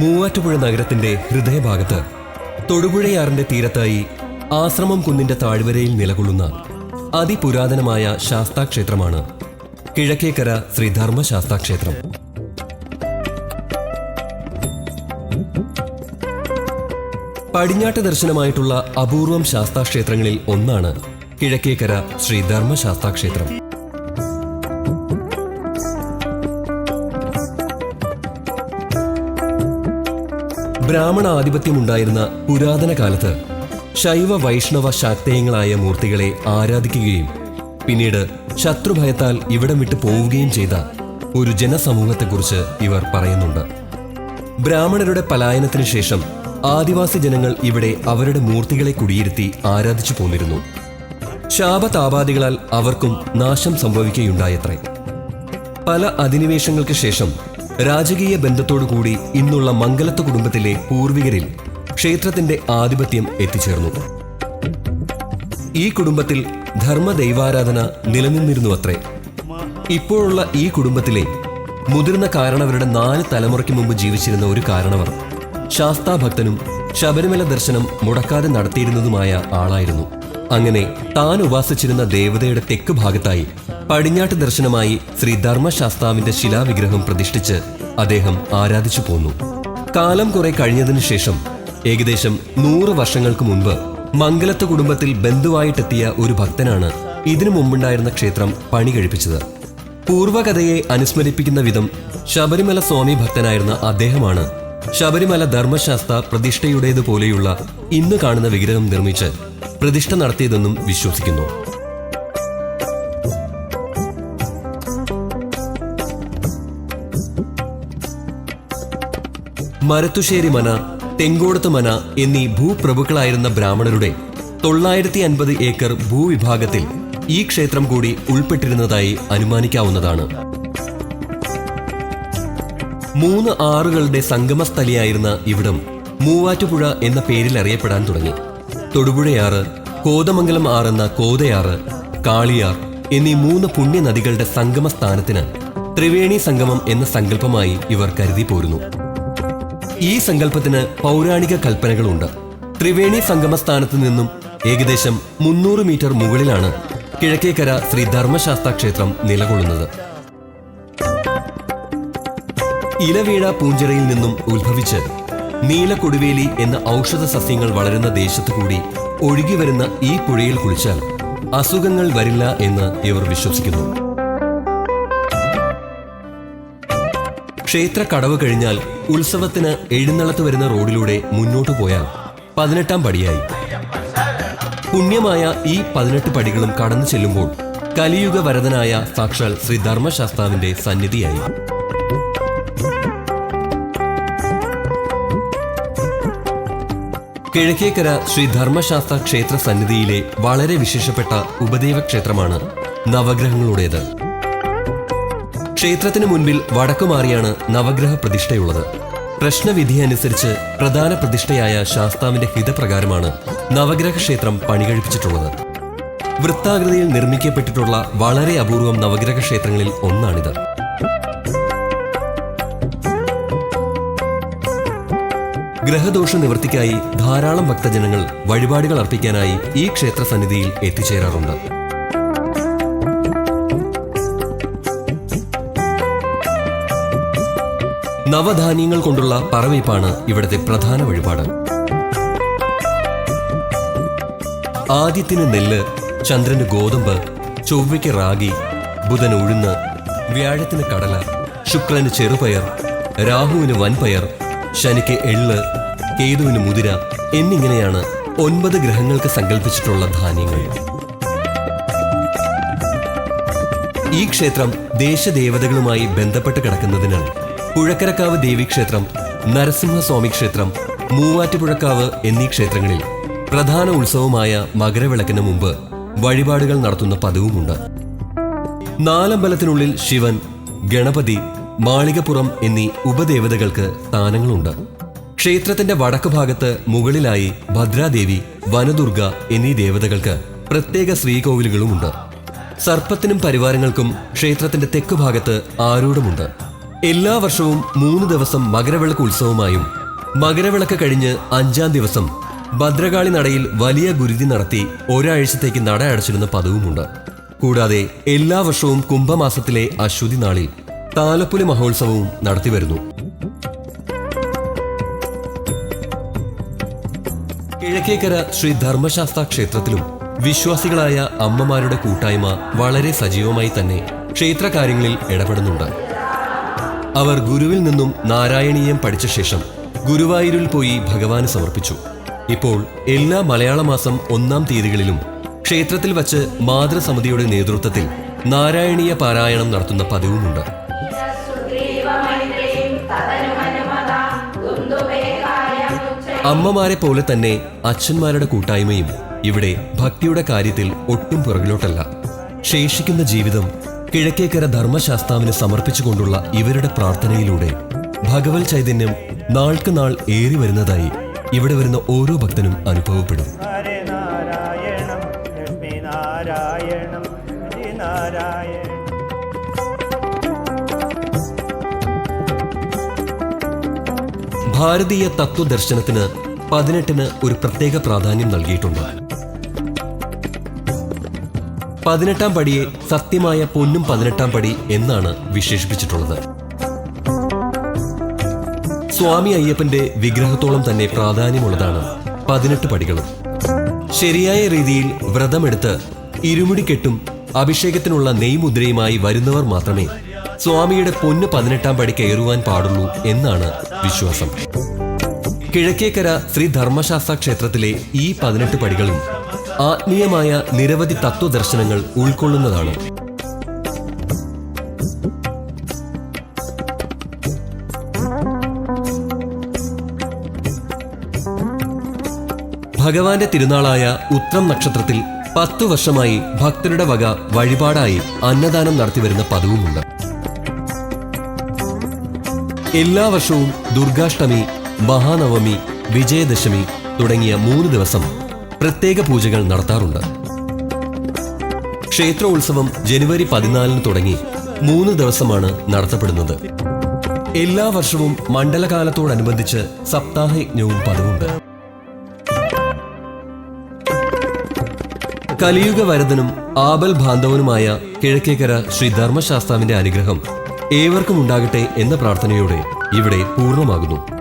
മൂവാറ്റുപുഴ നഗരത്തിന്റെ ഹൃദയഭാഗത്ത് തൊടുപുഴയാറിന്റെ തീരത്തായി ആശ്രമം കുന്നിന്റെ താഴ്വരയിൽ നിലകൊള്ളുന്ന അതിപുരാതനമായ ശാസ്താക്ഷേത്രമാണ് കിഴക്കേക്കര ശ്രീധർമ്മ ശാസ്താക്ഷേത്രം പടിഞ്ഞാട്ട് ദർശനമായിട്ടുള്ള അപൂർവം ശാസ്താക്ഷേത്രങ്ങളിൽ ഒന്നാണ് കിഴക്കേക്കര ശ്രീധർമ്മ ധർമ്മശാസ്താക്ഷേത്രം ബ്രാഹ്മണ ആധിപത്യമുണ്ടായിരുന്ന പുരാതന കാലത്ത് ശൈവ വൈഷ്ണവ ശാക്തേയങ്ങളായ മൂർത്തികളെ ആരാധിക്കുകയും പിന്നീട് ശത്രുഭയത്താൽ ഇവിടം വിട്ടു പോവുകയും ചെയ്ത ഒരു ജനസമൂഹത്തെക്കുറിച്ച് ഇവർ പറയുന്നുണ്ട്. ബ്രാഹ്മണരുടെ പലായനത്തിനു ശേഷം ആദിവാസി ജനങ്ങൾ ഇവിടെ അവരുടെ മൂർത്തികളെ കുടിയിരുത്തി ആരാധിച്ചു പോന്നിരുന്നു. ശാപതാപാദികളാൽ അവർക്കും നാശം സംഭവിക്കുകയുണ്ടായത്രേ. പല അധിനിവേശങ്ങൾക്ക് ശേഷം രാജകീയ ബന്ധത്തോടുകൂടി ഇന്നുള്ള മംഗലത്ത് കുടുംബത്തിലെ പൂർവികരിൽ ക്ഷേത്രത്തിന്റെ ആധിപത്യം എത്തിച്ചേർന്നു. ഈ കുടുംബത്തിൽ ധർമ്മദൈവാരാധന നിലനിന്നിരുന്നു അത്രേ. ഇപ്പോഴുള്ള ഈ കുടുംബത്തിലെ മുതിർന്ന കാരണവരുടെ നാല് തലമുറയ്ക്ക് മുമ്പ് ജീവിച്ചിരുന്ന ഒരു കാരണവർ ശാസ്താഭക്തനും ശബരിമല ദർശനം മുടക്കാതെ നടത്തിയിരുന്നതുമായ ആളായിരുന്നു. അങ്ങനെ താൻ ഉപാസിച്ചിരുന്ന ദേവതയുടെ തെക്ക് ഭാഗത്തായി പടിഞ്ഞാട്ട് ദർശനമായി ശ്രീ ധർമ്മശാസ്താവിന്റെ ശിലാവിഗ്രഹം പ്രതിഷ്ഠിച്ച് അദ്ദേഹം ആരാധിച്ചു പോന്നു. കാലം കുറെ കഴിഞ്ഞതിനു ശേഷം ഏകദേശം നൂറ് വർഷങ്ങൾക്ക് മുൻപ് മംഗലത്ത് കുടുംബത്തിൽ ബന്ധുവായിട്ടെത്തിയ ഒരു ഭക്തനാണ് ഇതിനു മുമ്പുണ്ടായിരുന്ന ക്ഷേത്രം പണി കഴിപ്പിച്ചത്. പൂർവകഥയെ അനുസ്മരിപ്പിക്കുന്ന വിധം ശബരിമല സ്വാമി ഭക്തനായിരുന്ന അദ്ദേഹമാണ് ശബരിമല ധർമ്മശാസ്ത്ര പ്രതിഷ്ഠയുടേതുപോലെയുള്ള ഇന്ന് കാണുന്ന വിഗ്രഹം നിർമ്മിച്ച് പ്രതിഷ്ഠ നടത്തിയതെന്നും വിശ്വസിക്കുന്നു. മരത്തുശ്ശേരി മന തെങ്കോടത്ത് മന എന്നീ ഭൂപ്രഭുക്കളായിരുന്ന ബ്രാഹ്മണരുടെ തൊള്ളായിരത്തി അൻപത് ഏക്കർ ഭൂവിഭാഗത്തിൽ ഈ ക്ഷേത്രം കൂടി ഉൾപ്പെട്ടിരുന്നതായി അനുമാനിക്കാവുന്നതാണ്. മൂന്ന് ആറുകളുടെ സംഗമസ്ഥലിയായിരുന്ന ഇവിടം മൂവാറ്റുപുഴ എന്ന പേരിൽ അറിയപ്പെടാൻ തുടങ്ങി. തൊടുപുഴയാറ് കോതമംഗലം ആറെന്ന കോതയാറ് കാളിയാർ എന്നീ മൂന്ന് പുണ്യനദികളുടെ സംഗമ സ്ഥാനത്തിന് ത്രിവേണി സംഗമം എന്ന സങ്കല്പമായി ഇവർ കരുതി പോരുന്നു. ഈ സങ്കല്പത്തിന് പൗരാണിക കൽപ്പനകളുണ്ട്. ത്രിവേണി സംഗമ സ്ഥാനത്ത് നിന്നും ഏകദേശം മുന്നൂറ് മീറ്റർ മുകളിലാണ് കിഴക്കേക്കര ശ്രീ ധർമ്മശാസ്ത്ര ക്ഷേത്രം നിലകൊള്ളുന്നത്. ഇലവീഴ പൂഞ്ചിറയിൽ നിന്നും ഉത്ഭവിച്ച് നീലക്കൊടുവേലി എന്ന ഔഷധ സസ്യങ്ങൾ വളരുന്ന ദേശത്തു കൂടി ഒഴുകി വരുന്ന ഈ പുഴയിൽ കുളിച്ചാൽ അസുഖങ്ങൾ വരില്ല എന്ന് ഇവർ വിശ്വസിക്കുന്നു. ക്ഷേത്ര കടവ് കഴിഞ്ഞാൽ ഉത്സവത്തിന് എഴുന്നള്ളത്ത് വരുന്ന റോഡിലൂടെ മുന്നോട്ടു പോയാൽ പതിനെട്ടാം പടിയായി. പുണ്യമായ ഈ പതിനെട്ട് പടികളും കടന്നു ചെല്ലുമ്പോൾ കലിയുഗ വരതനായ സാക്ഷാൽ ശ്രീ ധർമ്മശാസ്താവിന്റെ സന്നിധിയായി. കിഴക്കേക്കര ശ്രീ ധർമ്മശാസ്ത്ര ക്ഷേത്ര സന്നിധിയിലെ വളരെ വിശേഷപ്പെട്ട ഉപദേവ ക്ഷേത്രമാണ് നവഗ്രഹങ്ങളുടേത്. ക്ഷേത്രത്തിന് മുൻപിൽ വടക്കുമാറിയാണ് നവഗ്രഹ പ്രതിഷ്ഠയുള്ളത്. പ്രശ്നവിധി അനുസരിച്ച് പ്രധാന പ്രതിഷ്ഠയായ ശാസ്താവിന്റെ ഹിതപ്രകാരമാണ് നവഗ്രഹ ക്ഷേത്രം പണികഴിപ്പിച്ചിട്ടുള്ളത്. വൃത്താകൃതിയിൽ നിർമ്മിക്കപ്പെട്ടിട്ടുള്ള വളരെ അപൂർവം നവഗ്രഹ ക്ഷേത്രങ്ങളിൽ ഒന്നാണിത്. ഗ്രഹദോഷ നിവൃത്തിക്കായി ധാരാളം ഭക്തജനങ്ങൾ വഴിപാടുകൾ അർപ്പിക്കാനായി ഈ ക്ഷേത്ര സന്നിധിയിൽ എത്തിച്ചേരാറുണ്ട്. നവധാന്യങ്ങൾ കൊണ്ടുള്ള പറവയ്പ്പാണ് ഇവിടുത്തെ പ്രധാന വഴിപാട്. ആദ്യത്തിന് നെല്ല് ചന്ദ്രന് ഗോതമ്പ് ചൊവ്വയ്ക്ക് റാഗി ബുധന് ഉഴുന്ന് വ്യാഴത്തിന് കടല ശുക്രന് ചെറുപയർ രാഹുവിന് വൻപയർ ശനിക്ക് എള്ള് കേതുവിന് മുതിര എന്നിങ്ങനെയാണ് ഒൻപത് ഗ്രഹങ്ങൾക്ക് സങ്കല്പിച്ചിട്ടുള്ള ധാന്യങ്ങൾ. ഈ ക്ഷേത്രം ദേശദേവതകളുമായി ബന്ധപ്പെട്ട് കിടക്കുന്നതിനാൽ പുഴക്കരക്കാവ് ദേവീക്ഷേത്രം നരസിംഹസ്വാമി ക്ഷേത്രം മൂവാറ്റുപുഴക്കാവ് എന്നീ ക്ഷേത്രങ്ങളിൽ പ്രധാന ഉത്സവമായ മകരവിളക്കിന് മുമ്പ് വഴിപാടുകൾ നടത്തുന്ന പതിവുമുണ്ട്. നാലമ്പലത്തിനുള്ളിൽ ശിവൻ ഗണപതി മാളികപ്പുറം എന്നീ ഉപദേവതകൾക്ക് സ്ഥാനങ്ങളുണ്ട്. ക്ഷേത്രത്തിന്റെ വടക്ക് ഭാഗത്ത് മുകളിലായി ഭദ്രാദേവി വനദുർഗ എന്നീ ദേവതകൾക്ക് പ്രത്യേക ശ്രീകോവിലുകളുമുണ്ട്. സർപ്പത്തിനും പരിവാരങ്ങൾക്കും ക്ഷേത്രത്തിന്റെ തെക്ക് ഭാഗത്ത് ആരൂഢമുണ്ട്. എല്ലാ വർഷവും മൂന്ന് ദിവസം മകരവിളക്ക് ഉത്സവമായും മകരവിളക്ക് കഴിഞ്ഞ് അഞ്ചാം ദിവസം ഭദ്രകാളി നടയിൽ വലിയ ഗുരുതി നടത്തി ഒരാഴ്ചത്തേക്ക് നട അടച്ചിരുന്ന പതിവുമുണ്ട്. കൂടാതെ എല്ലാ വർഷവും കുംഭമാസത്തിലെ അശ്വതി നാളിൽ താലപ്പൊലി മഹോത്സവവും നടത്തിവരുന്നു. കിഴക്കേക്കര ശ്രീ ധർമ്മശാസ്ത്ര ക്ഷേത്രത്തിലും വിശ്വാസികളായ അമ്മമാരുടെ കൂട്ടായ്മ വളരെ സജീവമായി തന്നെ ക്ഷേത്രകാര്യങ്ങളിൽ ഇടപെടുന്നുണ്ട്. അവർ ഗുരുവിൽ നിന്നും നാരായണീയം പഠിച്ച ശേഷം ഗുരുവായൂരിൽ പോയി ഭഗവാന് സമർപ്പിച്ചു. ഇപ്പോൾ എല്ലാ മലയാള മാസം ഒന്നാം തീയതികളിലും ക്ഷേത്രത്തിൽ വച്ച് മാതൃസമിതിയുടെ നേതൃത്വത്തിൽ നാരായണീയ പാരായണം നടത്തുന്ന പതിവുമുണ്ട്. അമ്മമാരെ പോലെ തന്നെ അച്ഛന്മാരുടെ കൂട്ടായ്മയും ഇവിടെ ഭക്തിയുടെ കാര്യത്തിൽ ഒട്ടും പുറകിലോട്ടല്ല. ശേഷിക്കുന്ന ജീവിതം കിഴക്കേക്കര ധർമ്മശാസ്താവിന് സമർപ്പിച്ചുകൊണ്ടുള്ള ഇവരുടെ പ്രാർത്ഥനയിലൂടെ ഭഗവത് ചൈതന്യം നാൾക്ക് നാൾ ഏറി വരുന്നതായി ഇവിടെ വരുന്ന ഓരോ ഭക്തനും അനുഭവപ്പെടും. നാരായണം നാരായണം ഭാരതീയ തത്വദർശനത്തിന് പതിനെട്ടിന് ഒരു പ്രത്യേക പ്രാധാന്യം നൽകിയിട്ടുണ്ട്. പതിനെട്ടാം പടിയെ സത്യമായ പൊന്നും പതിനെട്ടാം പടി എന്നാണ് വിശേഷിപ്പിച്ചിട്ടുള്ളത്. സ്വാമി അയ്യപ്പന്റെ വിഗ്രഹത്തോളം തന്നെ പ്രാധാന്യമുള്ളതാണ് പതിനെട്ട് പടികളും. ശരിയായ രീതിയിൽ വ്രതമെടുത്ത് ഇരുമുടിക്കെട്ടും അഭിഷേകത്തിനുള്ള നെയ്മുദ്രയുമായി വരുന്നവർ മാത്രമേ സ്വാമിയുടെ പൊന്ന് പതിനെട്ടാം പടി കയറുവാൻ പാടുള്ളൂ എന്നാണ് വിശ്വാസം. കിഴക്കേക്കര ശ്രീ ധർമ്മശാസ്ത്ര ക്ഷേത്രത്തിലെ ഈ പതിനെട്ട് പടികളും ആത്മീയമായ നിരവധി തത്വദർശനങ്ങൾ ഉൾക്കൊള്ളുന്നതാണ്. ഭഗവാന്റെ തിരുനാളായ ഉത്രം നക്ഷത്രത്തിൽ പത്തു വർഷമായി ഭക്തരുടെ വക വഴിപാടായി അന്നദാനം നടത്തിവരുന്ന പതിവുമുണ്ട്. എല്ലാ വർഷവും ദുർഗാഷ്ടമി മഹാനവമി വിജയദശമി തുടങ്ങിയ മൂന്ന് ദിവസം പ്രത്യേക പൂജകൾ നടത്താറുണ്ട്. ക്ഷേത്രോത്സവം ജനുവരി പതിനാലിന് തുടങ്ങി മൂന്ന് ദിവസമാണ് നടത്തപ്പെടുന്നത്. എല്ലാ വർഷവും മണ്ഡലകാലത്തോടനുബന്ധിച്ച് സപ്താഹയജ്ഞവും പതിവുണ്ട്. കലിയുഗ വരദനും ആബൽ ബാന്ധവനുമായ കിഴക്കേക്കര ശ്രീ ധർമ്മശാസ്താവിന്റെ അനുഗ്രഹം ഏവർക്കും ഉണ്ടാകട്ടെ എന്ന പ്രാർത്ഥനയോടെ ഇവിടെ പൂർണമാകുന്നു.